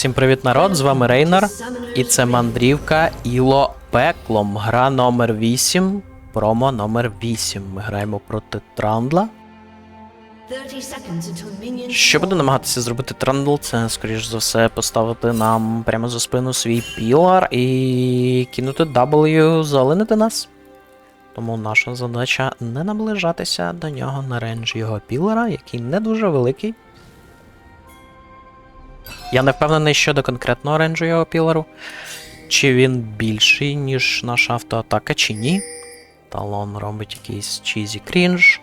Всім привіт, народ! З вами Рейнар, і це мандрівка Іло Пеклом. Гра номер 8, промо номер 8. Ми граємо проти Трандла. Що буде намагатися зробити Трандл, це, скоріш за все, поставити нам прямо за спину свій пілар і кинути W, залинити нас. Тому наша задача не наближатися до нього на рейндж його пілара, який не дуже великий. Я не впевнений щодо конкретного рейнджу його пілару. Чи він більший, ніж наша автоатака, чи ні. Талон робить якийсь чізі крінж.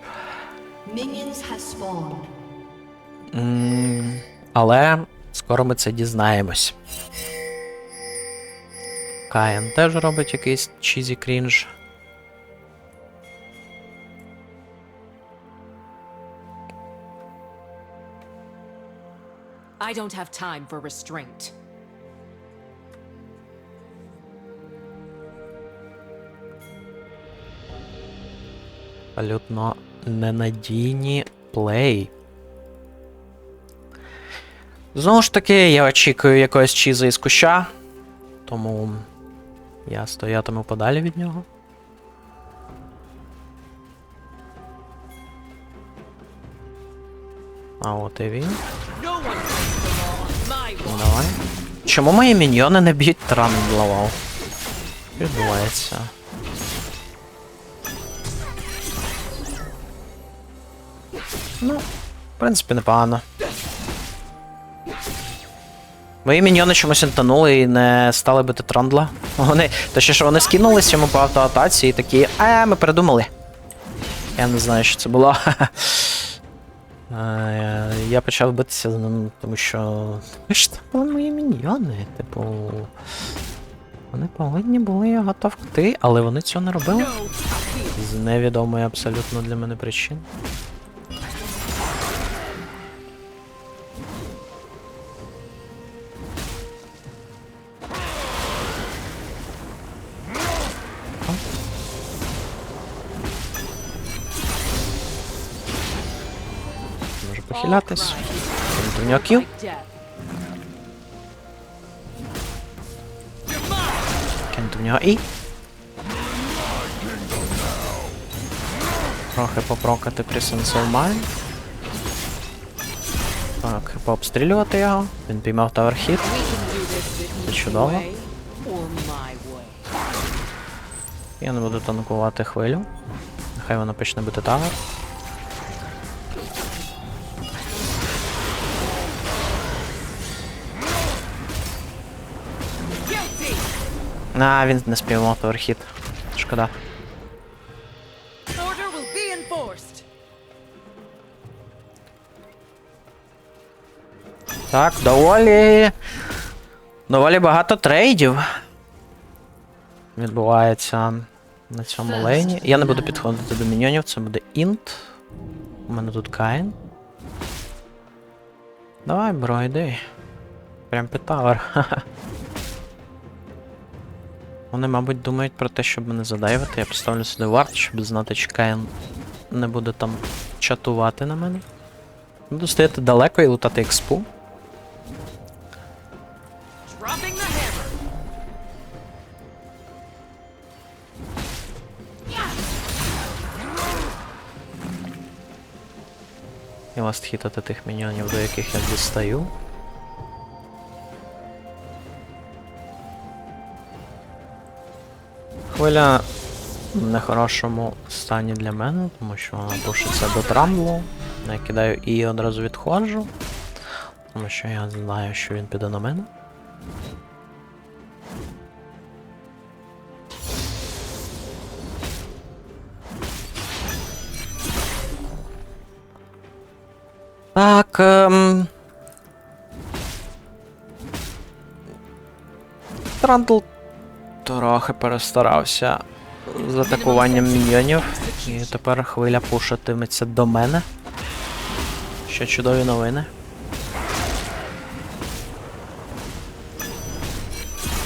Але скоро ми це дізнаємось. Каєн теж робить якийсь чізі крінж. I don't have time for restraint. Абсолютно ненадійні плей. Знову ж таки, я очікую якогось чіза із куща, тому я стоятиму подалі від нього. А от і він. Чому мої міньйони не б'ють трандлавав? Що відбувається? Ну, в принципі, непогано. Мої міньйони чомусь інтанули і не стали бити трандла. Вони. Точніше, вони скинулись йому по автоатаці і такі. А, ми передумали. Я не знаю, що це було. Я почав битися з ним, тому що. Ви ж це були мої міньйони. Типу. Вони повинні були його товкти, але вони цього не робили. З невідомої абсолютно для мене причин. Кіл. Death. Кинути в нього і. Трохи попрокати при Mind. Так, пообстрілювати його. Він піймав таверхіт. Це чудово. Я не буду танкувати хвилю. Нехай вона почне бити тавер. А, він не спіймав таверхіт. Шкода. Так, доволі. Доволі багато трейдів. Відбувається на цьому лейні. Я не буду підходити до міньйонів, це буде інт. У мене тут Каїн. Давай, бро, йди. Прям під тавер. Вони, мабуть, думають про те, щоб мене задайвити. Я поставлю сюди варт, щоб знати, чи Каїн не буде там чатувати на мене. Буду стояти далеко і лутати експу. І ласт хітати тих міньйонів, до яких я дістаю. Хвиля в нехорошому стані для мене, тому що вона пушиться до трамблу. Я кидаю і одразу відходжу. Тому що я знаю, що він піде на мене. Так. Ем... Трандл трохи перестарався з атакуванням міньйонів. І тепер хвиля пушитиметься до мене. Що чудові новини.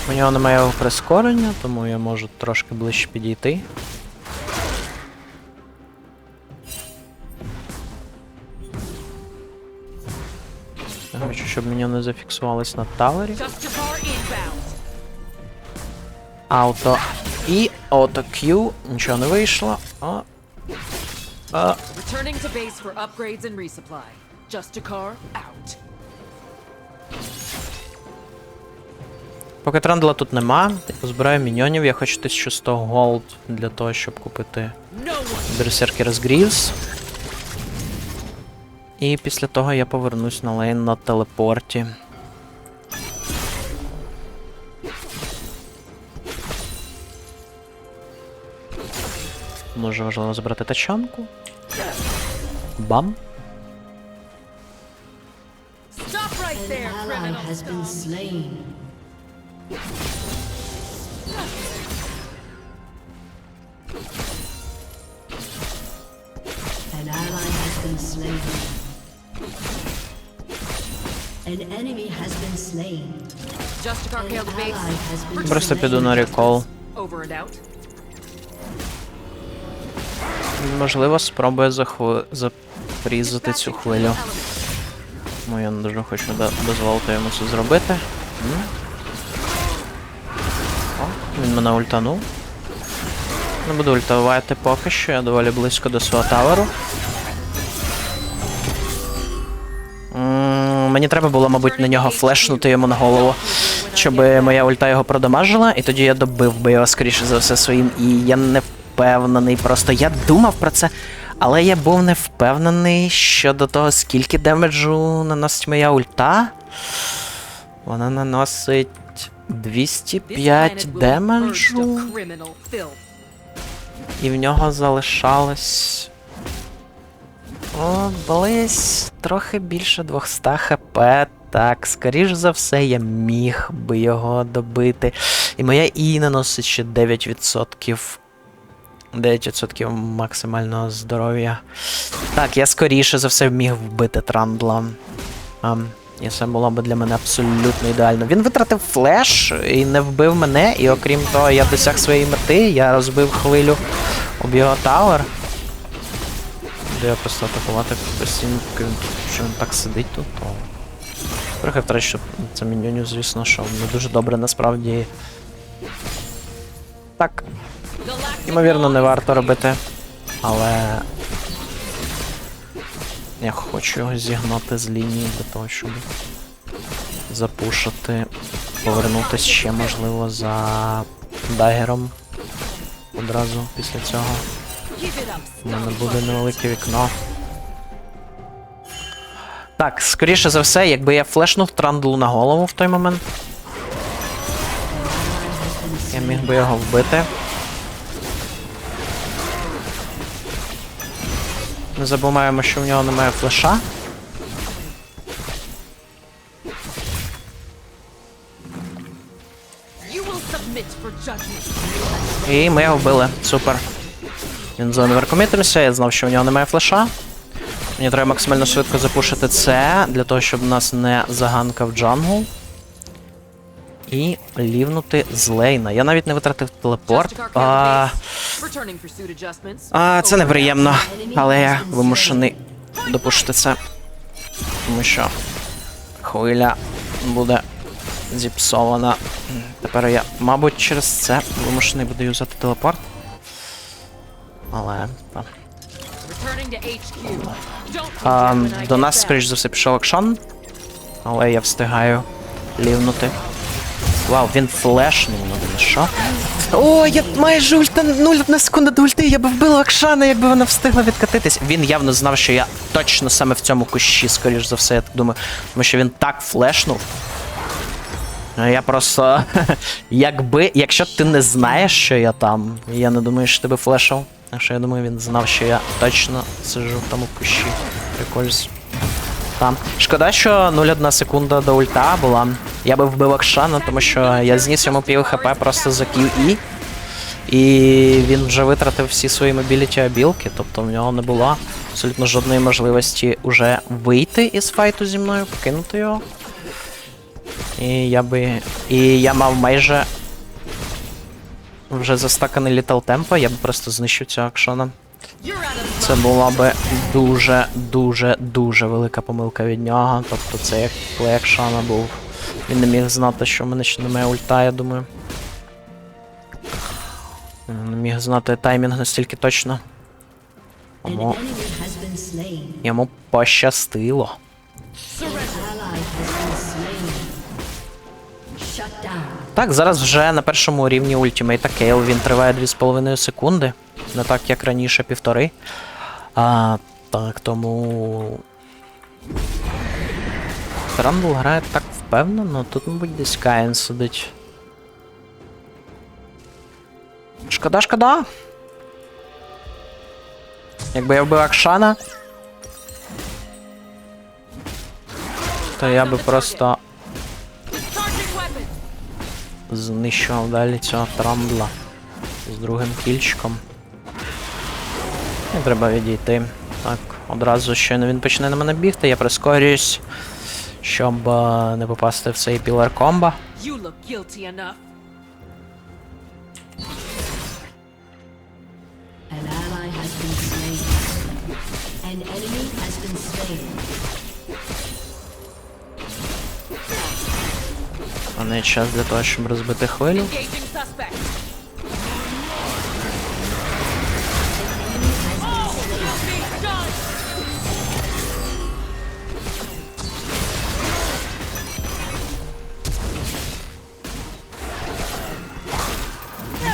У нього немає прискорення, тому я можу трошки ближче підійти. Я хочу, щоб мені не зафіксувались на тавері. Ауто і auto Q. Нічого не вийшло. А. А. Returning to base for upgrades and resupply. Justicar out. Поки трандла тут нема, я позбираю міньйонів, я хочу 1100 голд для того, щоб купити No one. Берсеркер з Грівс. І після того я повернусь на лейн на телепорті. Дуже важливо забрати тачанку. Бам. An ally has been slain. An enemy has been slain. Justicar the base. Просто піду на рекол. Over and out. Можливо, спробую захви... запрізати цю хвилю. Ну, я не дуже хочу дозволити йому це зробити. О, він мене ультанув. Не буду ультавати поки що, я доволі близько до свого таверу. Мені треба було, мабуть, на нього флешнути йому на голову, щоб моя ульта його продамажила, і тоді я добив би його, скоріше за все, своїм. І я не впевнений. Просто я думав про це, але я був не впевнений щодо того, скільки демеджу наносить моя ульта. Вона наносить 205 planet will be purged демеджу. І в нього залишалось. О, близь, трохи більше 200 хп. Так, скоріш за все, я міг би його добити. І моя І наносить ще 9%. 9% максимального здоров'я. Так, я скоріше за все міг вбити Трандла. І це було б для мене абсолютно ідеально. Він витратив флеш і не вбив мене, і окрім того, я досяг своєї мети, я розбив хвилю об його тавер. Де я просто атакувати постійно, що він так сидить тут, то. Трохи втрачу це міньйонів, звісно, що не дуже добре насправді. Ймовірно, не варто робити. Але. Я хочу його зігнати з лінії для того, щоб запушити. Повернутися ще, можливо, за дагером. Одразу після цього. У мене буде невелике вікно. Так, скоріше за все, якби я флешнув трандлу на голову в той момент. Я міг би його вбити. Не забуваємо, що в нього немає флеша. І ми його вбили. Супер. Він зоноверкомітився, я знав, що в нього немає флеша. Мені треба максимально швидко запушити це, для того, щоб нас не заганкав джангл. І лівнути з лейна. Я навіть не витратив телепорт. А, а, це неприємно, але я вимушений допустити це. Тому що хвиля буде зіпсована. Тепер я, мабуть, через це вимушений буду юзати телепорт. Але. так. А, до нас, скоріш за все, пішов Акшан. Але я встигаю лівнути. Вау, він флешнув на мене, що? О, я майже ульта 0 секунди до ульти, я би вбила Акшана, якби вона встигла відкатитись. Він явно знав, що я точно саме в цьому кущі, скоріш за все, я так думаю. Тому що він так флешнув. Я просто. Якби. Якщо ти не знаєш, що я там, я не думаю, що тебе флешав. Так що я думаю, він знав, що я точно сиджу в тому кущі. Прикольсь. Там. Шкода, що 0,1 секунда до ульта була. Я би вбив Акшана, тому що я зніс йому пів хп просто за QE. І він вже витратив всі свої мобіліті абілки, тобто в нього не було абсолютно жодної можливості уже вийти із файту зі мною, покинути його. І я би. І я мав майже вже застаканий літал темпо, я б просто знищив цього акшона. Це була би дуже, дуже, дуже велика помилка від нього. Тобто це як плей Шана був. Він не міг знати, що в мене ще немає ульта, я думаю. Не міг знати таймінг настільки точно. Slain. йому пощастило. Так, зараз вже на першому рівні ультимейта Кейл він триває 2,5 секунди. Не так, як раніше, півтори. А, так, тому. Трандл грає так впевнено, тут, мабуть, десь Каїн сидить. Шкода, шкода. Якби я вбив Акшана. То я би просто знищував далі цього трамбла з другим кільчиком. І треба відійти. Так, одразу щойно він почне на мене бігти, я прискорююсь, щоб е, не попасти в цей пілер комбо. А не час для того, щоб розбити хвилю.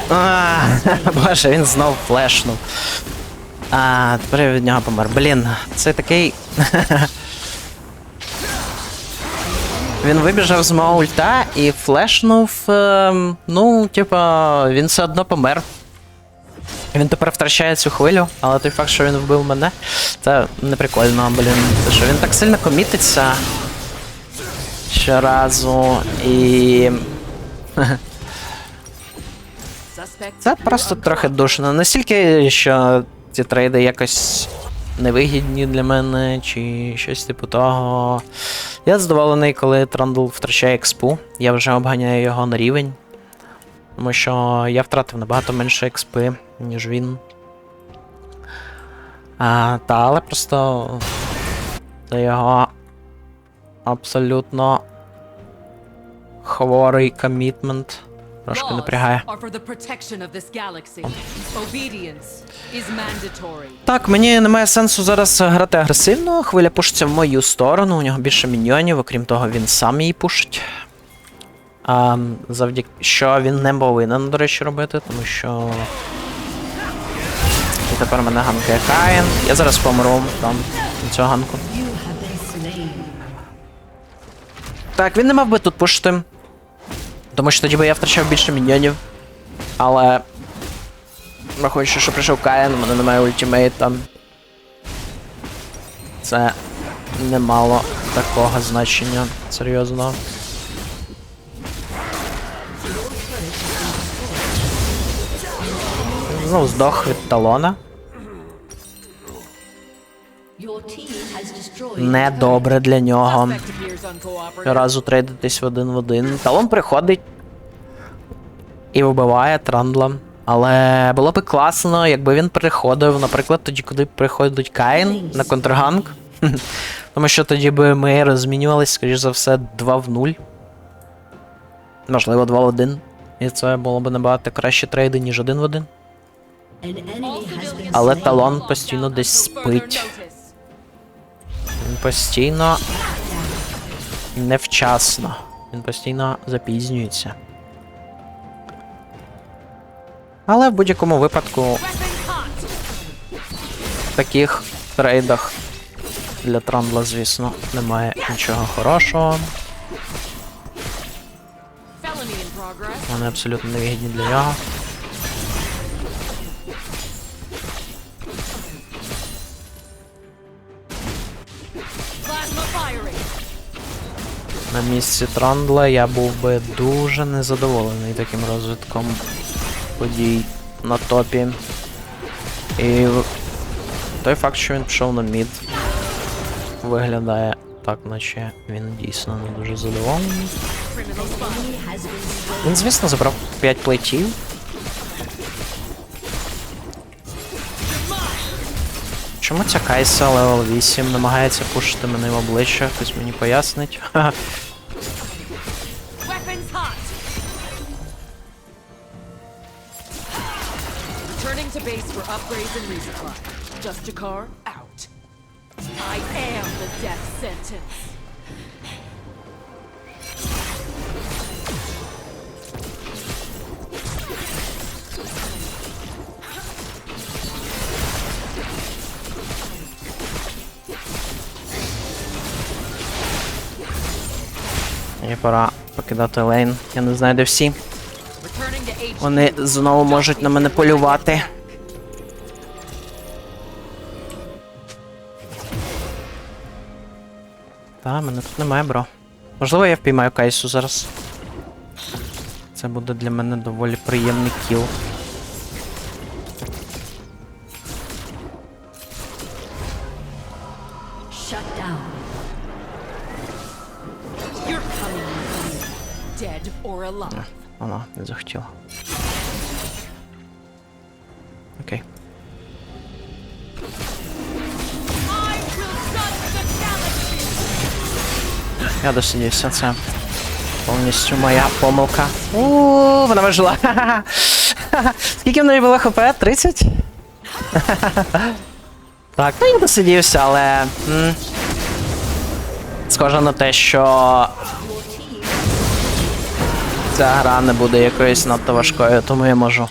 А, Боже, він знов флешнув. А, тепер я від нього помер. Блін, це такий. Він вибіжав з мого ульта і флешнув. ем, ну, типа, він все одно помер. Він тепер втрачає цю хвилю, але той факт, що він вбив мене, це не прикольно, блін. Що він так сильно комітиться щоразу і. Це просто трохи душно. Настільки, що ці трейди якось невигідні для мене, чи щось типу того. Я задоволений, коли Трандл втрачає експу. Я вже обганяю його на рівень. Тому що я втратив набагато менше експи, ніж він. А, та, але просто. Це його абсолютно хворий комітмент. Трошки напрягає. Так, мені немає сенсу зараз грати агресивно. Хвиля пушиться в мою сторону, у нього більше міньйонів, окрім того, він сам її пушить. А, завдяки що він не повинен, до речі, робити, тому що. І тепер мене ганкає Каїн. Я зараз помру там від цього ганку. Так, він не мав би тут пушити. Тому що тоді би я втрачав більше міньйонів. Але. Враховуючи, що прийшов Каїн, у мене немає ультимейта. Це не мало такого значення. Серйозно. Знову здох від талона. Недобре для нього. Щоразу трейдитись в один в один. Талон приходить і вбиває Трандла. Але було б класно, якби він приходив, наприклад, тоді, коли приходить Каїн на контрганг. Тому що тоді би ми розмінювалися, скоріш за все, 2 в 0. Можливо, 2 в 1. І це було б набагато краще трейди, ніж 1 в 1. An enemy has been Але талон постійно десь спить. Він постійно невчасно. Він постійно запізнюється. Але в будь-якому випадку в таких трейдах для Трандла, звісно, немає нічого хорошого. Вони абсолютно невигідні для нього. На місці Трандла я був би дуже незадоволений таким розвитком подій на топі. І той факт, що він пішов на мід, виглядає так, наче він дійсно не дуже задоволений. Він, звісно, забрав 5 плейтів. Чому ця Кайса левел 8 намагається пушити мене в обличчя? Хтось мені пояснить. Returning to base for upgrades and resupply. Just a car out. I am the death sentence. Мені пора покидати лейн. Я не знаю, де всі. Вони знову можуть на мене полювати. Та, мене тут немає, бро. Можливо, я впіймаю Кайсу зараз. Це буде для мене доволі приємний кіл. Я досидівся, це повністю моя помилка. У, вона вижила. Скільки в неї було хп? 30? так, ну я досидівся, але. м, Схоже на те, що. Ця гра не буде якоюсь надто важкою, тому я можу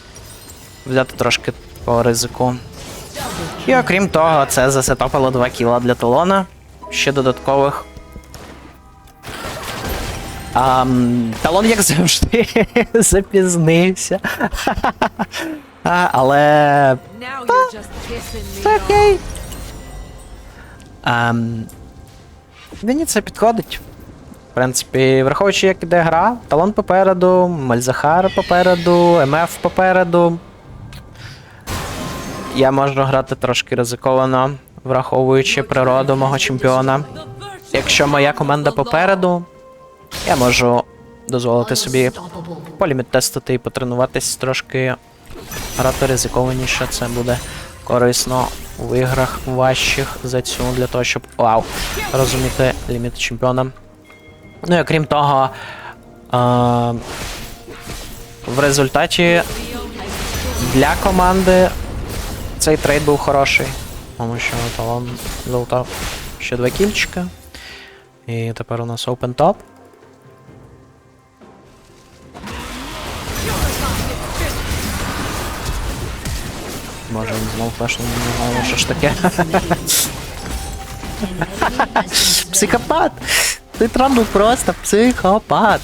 взяти трошки по ризику. І окрім того, це засетопило 2 кіла для талона. Ще додаткових а, талон, як завжди, запізнився. а, але. Це окей. А, мені це підходить. В принципі, враховуючи, як іде гра, талон попереду, Мальзахар попереду, МФ попереду. Я можу грати трошки ризиковано, враховуючи природу мого чемпіона. Якщо моя команда попереду, я можу дозволити собі поліміт тестити і потренуватись трошки грати ризикованіше. Це буде корисно в іграх важчих за цю для того, щоб вау, розуміти ліміт чемпіона. Ну і окрім того, е, в результаті для команди цей трейд був хороший, тому що талон залутав ще два кільчика. І тепер у нас open top. Може він знов флешнув на голову, що ж таке? Психопат! Ти Трамбл просто психопат.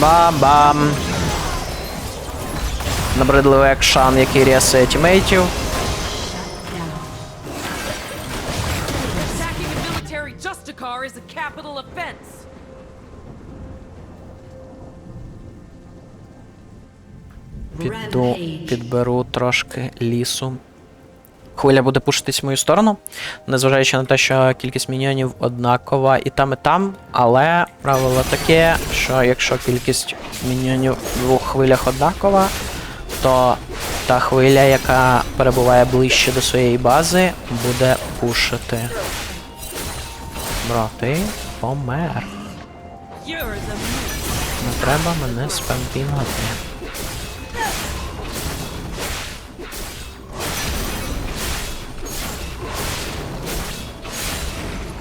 Бам-бам. Набридливий екшан, який рєсує тімейтів. Піду, підберу трошки лісу. Хвиля буде пушитись в мою сторону, незважаючи на те, що кількість міньйонів однакова і там, і там. Але правило таке, що якщо кількість міньйонів в двох хвилях однакова, то та хвиля, яка перебуває ближче до своєї бази, буде пушити. Бро, ти помер. Не треба мене спампінати.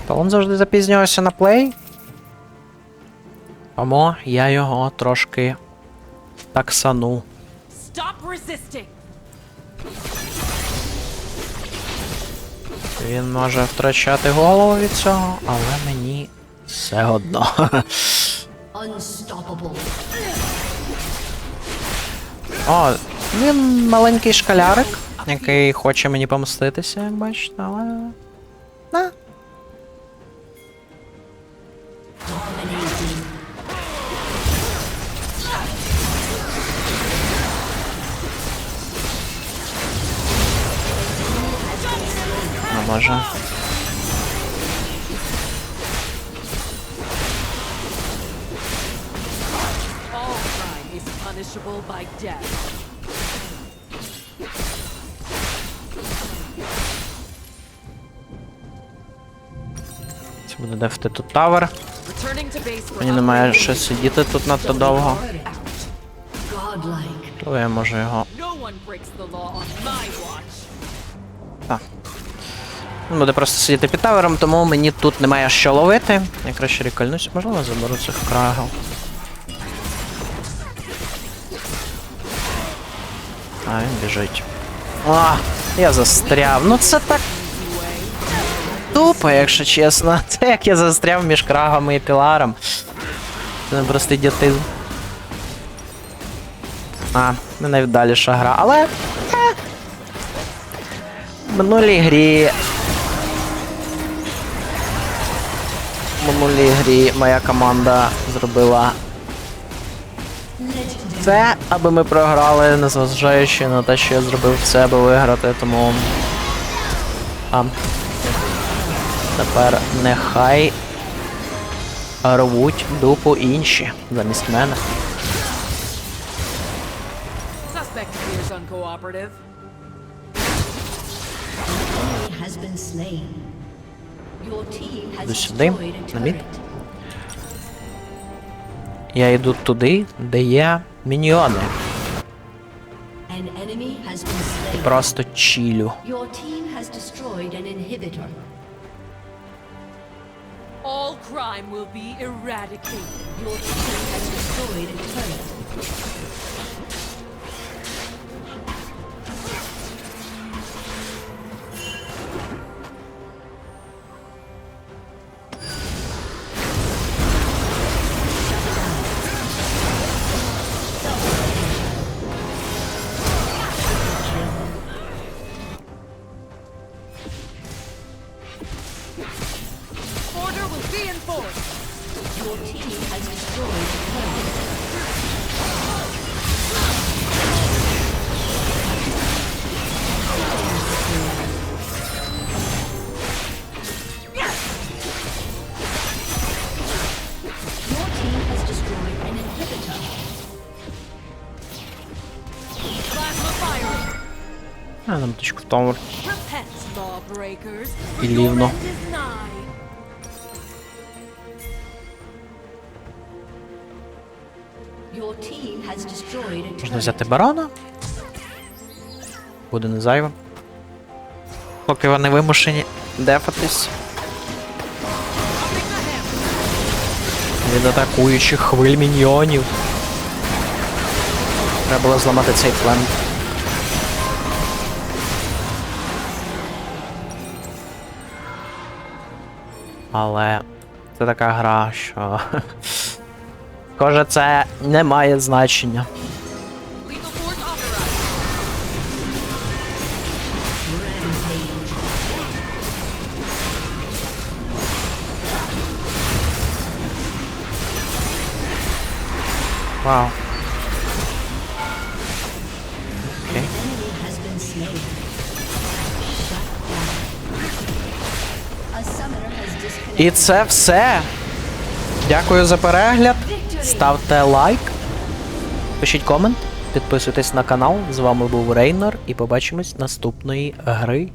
Талон завжди запізнювався на плей. Тому я його трошки таксану. Stop resisting. Він може втрачати голову від цього, але мені все одно. Unstoppable. О, він маленький шкалярик, який хоче мені помститися, як бачите, але. Буде дефти тут тавер. Мені немає and сидіти тут надто довго. То я можу його. Так. Буде просто сидіти під тавером, тому мені тут немає що ловити. Я краще рікальнусь, можливо, заберу цих крагел. А, він біжить. А, я застряв. Ну це так. Тупо, якщо чесно. Це як я застряв між крагами і піларом. Це не простий діатизм. А, не найвдаліша гра, але. в минулій грі. В минулій грі моя команда зробила це, аби ми програли, незважаючи на те, що я зробив все, аби виграти, тому. А. Тепер нехай рвуть дупу інші замість мене. Іду сюди, на мід. Я йду туди, де є міньйони. Slain. Просто чілю. All crime will be eradicated. Your team has destroyed a turret. Your team has destroyed a Можна взяти барона. Буде не зайвим. Поки вони вимушені дефатись від атакуючих хвиль міньйонів. Треба було зламати цей фланг. Але це така гра, що. Схоже, це не має значення. Вау. Окей. І це все. Дякую за перегляд. Ставте лайк, пишіть комент, підписуйтесь на канал. З вами був Рейнор і побачимось наступної гри.